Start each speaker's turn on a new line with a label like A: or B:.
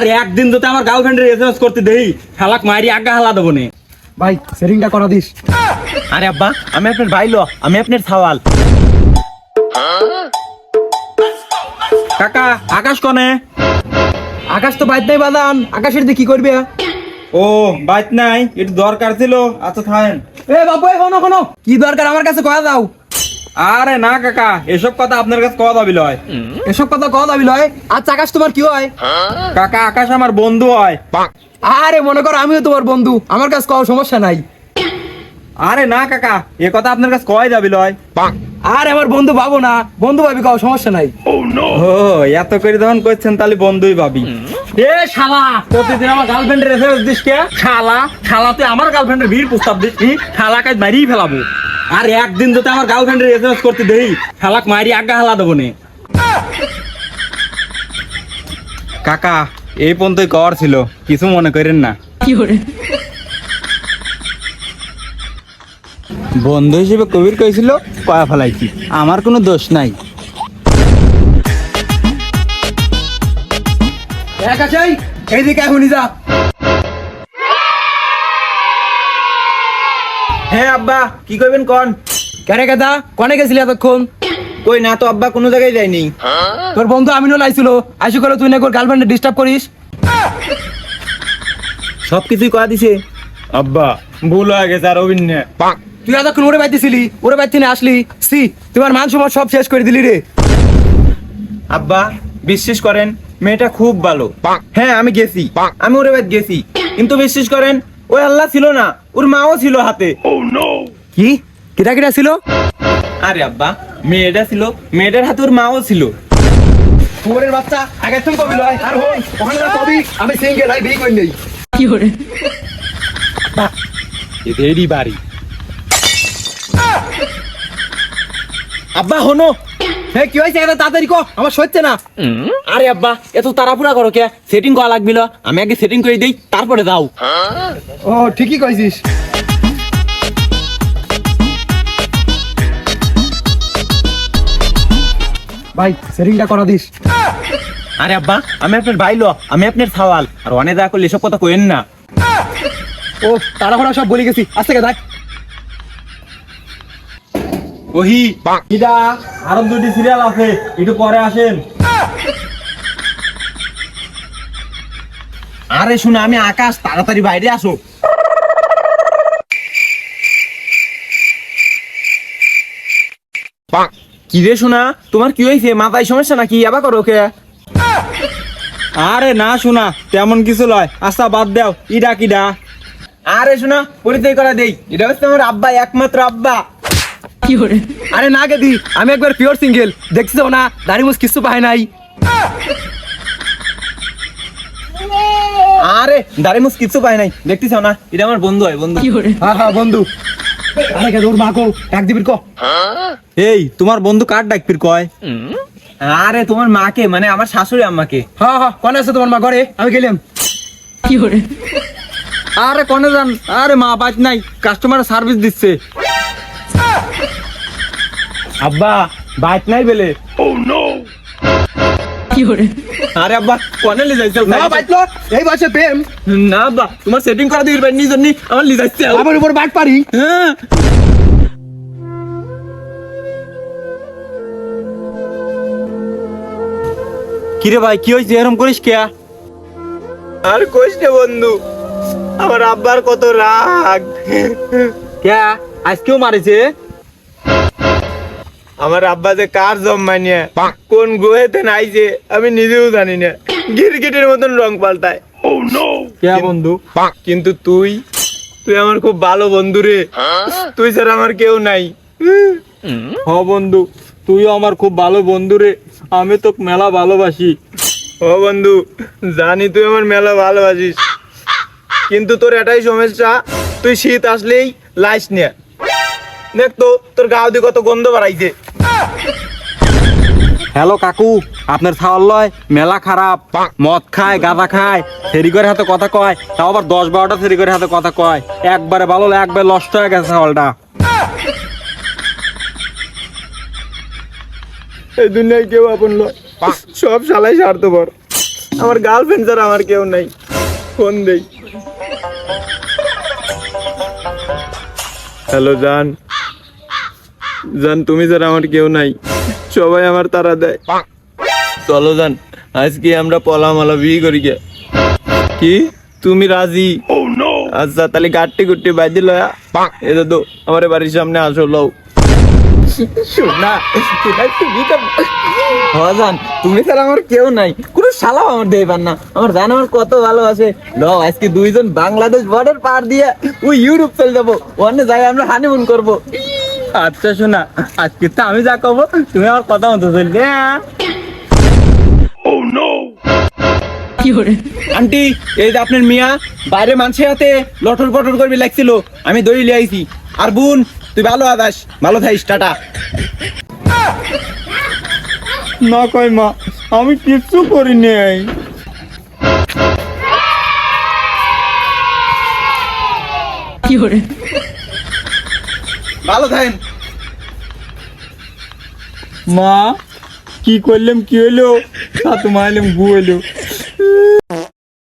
A: আর একদিন যদি আমার গার্লফ্রেন্ডের এসএমএস করতে দেই হালাক মারি আগা হালা দেবো নে।
B: ভাই সেটিংটা করা দিস।
C: আরে আব্বা আমি আপনার ভাই লো আমি আপনার সাওয়াল।
A: কাকা আকাশ কনে?
B: আকাশ তো বাইর নাই বাদান আকাশের দিয়ে কি করবে?
A: ও বাইত নাই একটু দরকার ছিল আচ্ছা থাকেন
B: এ বাবু এখনও কোনো কি দরকার আমার কাছে কয়া দাও।
A: আরে না কাকা এসব কথা আপনার কাছে কওয়া দাবি লয়।
B: এসব কথা কয়া দাবি লয়? আচ্ছা আকাশ তোমার কি হয়?
A: কাকা আকাশ আমার বন্ধু হয়।
B: আরে মনে করো আমিও তোমার বন্ধু। আমার কাছে কওয়া সমস্যা নাই।
A: আরে না কাকা এ কথা আপনার কাছে কয় যাবি লয়।
B: আরে আমার বন্ধু পাবো না। বন্ধু ভাবি কওয়া সমস্যা নাই।
A: ও এত করে যখন করছেন তাহলে বন্ধুই ভাবি এ শালা প্রতিদিন আমার গার্লফ্রেন্ডের এসএমএস দিস কে? শালা শালা তুই আমার গার্লফ্রেন্ডের ভিড় প্রস্তাব দিস শালা কাজ মারিয়ে ফেলাবো। আর একদিন যদি আমার গার্লফ্রেন্ডের এসএমএস করতে দেই শালাক মারি আগা হালা দেবো নে। কাকা এই পর্যন্তই কর ছিল কিছু মনে করেন না। বন্ধু হিসেবে কবির কইছিল কয়া ফেলাইছি আমার কোনো দোষ নাই।
B: আকাশাই এইদিকে এখনই যা।
C: হ্যাঁ আব্বা কি করবেন কোন?
B: কেন কেদা কনে গেছিলি এতক্ষণ?
C: কই না তো আব্বা কোনো জায়গায় যায়নি।
B: তোর বন্ধু আমিনও লাইছিল আইসু করে তুই না তোর গার্লফ্রেন্ডে ডিস্টার্ব করিস।
C: সব কিছুই কয়া দিছে।
A: আব্বা ভুল হয়ে গেছে আর অভিন্ন
B: তুই এতক্ষণ ওরে বাইতেছিলি ওরে বাইতে নিয়ে আসলি। সি তোমার মান সম্মান সব শেষ করে দিলি রে।
C: আব্বা বিশ্বাস করেন মেয়েটা খুব ভালো। হ্যাঁ আমি গেছি। আমি ওরে বাদ গেছি। কিন্তু বিশ্বাস করেন ওই আল্লাহ ছিল না ওর মাও ছিল হাতে।
B: কি? কিটা কিটা ছিল?
C: আরে আব্বা মেয়েটা ছিল মেয়েটার হাতে ওর মাও ছিল।
B: খবরের বাচ্চা আগে তুমি কবি লয় আর হই ওখানে কবি আমি সিঙ্গেল আই বিয়ে করি নেই।
A: এদেরই বাড়ি।
C: আব্বা হনো
B: হে কি হয়েছে? এত তাড়াতাড়ি কো আমার সহ্যে না।
C: আরে আব্বা এত তাড়াহুড়া করো কে? সেটিং করা লাগবিল। আমি আগে সেটিং করে দেই তারপরে দাও
B: ও ঠিকই কইছিস। ভাই সেটিংটা করা দিস।
C: আরে আব্বা আমি আপনার ভাই লো আমি আপনার সাওয়াল। আর অনেক দয়া করলে এসব কথা কইেন না।
B: ও তাড়াহুড়া সব বলে গেছি। আজ থেকে দেখ।
A: ওহি ইদা আরও দুটি সিরিয়াল আছে একটু পরে আসেন।
C: আরে শুনে আমি আকাশ তাড়াতাড়ি বাইরে আসো। কি রে শোনা তোমার কি হয়েছে? মাথায় সমস্যা নাকি? আবার করো কে
A: আরে না শোনা তেমন কিছু লয়। আচ্ছা বাদ দাও। ইডা কিডা।
C: আরে শোনা পরিচয় করা দেই। এটা হচ্ছে আমার আব্বা একমাত্র আব্বা।
B: আরে না গেদি আমি একবার পিওর সিঙ্গেল দেখছিস না দাড়ি মুছ কিছু পায় নাই।
C: আরে দাঁড়ে মুস কিছু পায় নাই। দেখতেছ না এটা আমার বন্ধু হয় বন্ধু।
B: হ্যাঁ হ্যাঁ বন্ধু। আরে কে তোর মা কো এক দিবির কো।
A: এই তোমার বন্ধু কার ডাকপির কয়?
C: আরে তোমার মাকে মানে আমার শাশুড়ি আম্মাকে।
B: হ্যাঁ হ্যাঁ কোনে আছে তোমার মা ঘরে? আমি গেলাম।
A: আরে কনে যান। আরে মা বাজ নাই। কাস্টমার সার্ভিস দিচ্ছে।
C: আব্বা বাইক নাই বেলে। ও নো আরে আব্বা কোনে লি যাইছো?
B: না বাইতলো এই বয়সে প্রেম।
C: না আব্বা তোমার সেটিং করা দিবি ভাই নিজের নি আমার লি যাচ্ছে
B: আমার উপর বাট পারি।
C: হ্যাঁ।
A: কিরে ভাই কি হয়েছে? এরকম করিস কে?
C: আর কইস না বন্ধু আমার আব্বার কত রাগ।
A: কে? আজকেও মারিছে?
C: আমার আব্বা যে কার জম্মা নিয়ে কোন গ্রহেতে নাইছে আমি নিজেও জানি না। গিরগিটের মতন রং পাল্টায়।
A: কে বন্ধু?
C: কিন্তু তুই তুই আমার খুব ভালো বন্ধু রে। তুই ছাড়া আমার কেউ নাই।
A: হ বন্ধু তুইও আমার খুব ভালো বন্ধু রে। আমি তো মেলা ভালোবাসি।
C: ও বন্ধু জানি তুই আমার মেলা ভালোবাসিস। কিন্তু তোর এটাই সমস্যা তুই শীত আসলেই লাইস নে দেখ তো তোর গাও দিয়ে কত গন্ধ বাড়াইছে।
A: হ্যালো কাকু, আপনার ছাওয়াল লয়, মেলা খারাপ। মদ খায় গাঁদা খায় ফেরি করে হাতে কথা কয়, তাও আবার দশ বারোটা ফেরি করে হাতে কথা কয়। একবারে ভালো একবার নষ্ট হয়ে গেছে ছাওয়ালটা।
C: এই দুনিয়ায় কেউ আপন লয় সব শালাই স্বার্থপর। আমার গার্লফ্রেন্ড ছাড়া আমার কেউ নাই। ফোন দেই। হ্যালো জান। জান, তুমি ছাড়া আমার কেউ নাই। সবাই আমার তারা দেয়। চলো জান আজকে আমরা পলা মালা বিয়ে করি গে। কি? তুমি রাজি? আচ্ছা তাহলে গাট্টি গুট্টি বাইদি লয়া এ দাদু আমার বাড়ির সামনে আসো লও। শোনা তুমি তো হজান তুমি ছাড়া আমার কেউ নাই। কোনো শালাও আমার দেবার না। আমার জান আমার কত ভালোবাসে ল আজকে দুইজন বাংলাদেশ বর্ডার পার দিয়ে ওই ইউরোপ চলে যাব। ওখানে যাই আমরা হানিমুন করব।
A: আচ্ছা শোনা আজকে তো আমি যা কব তুমি আমার কথা মতো চলবে হ্যাঁ?
C: আন্টি এই যে আপনার মিয়া বাইরে মানুষের হাতে লটর পটর করবি লাগছিল আমি দড়ি লিয়ে আইছি। আর বোন তুই ভালো আদাস ভালো থাকিস টাটা।
A: না কয় মা আমি কিচ্ছু করি নাই।
C: ভালো থাকেন।
A: মা কি করলাম কি হইল? তা মাইলাম গু হইল।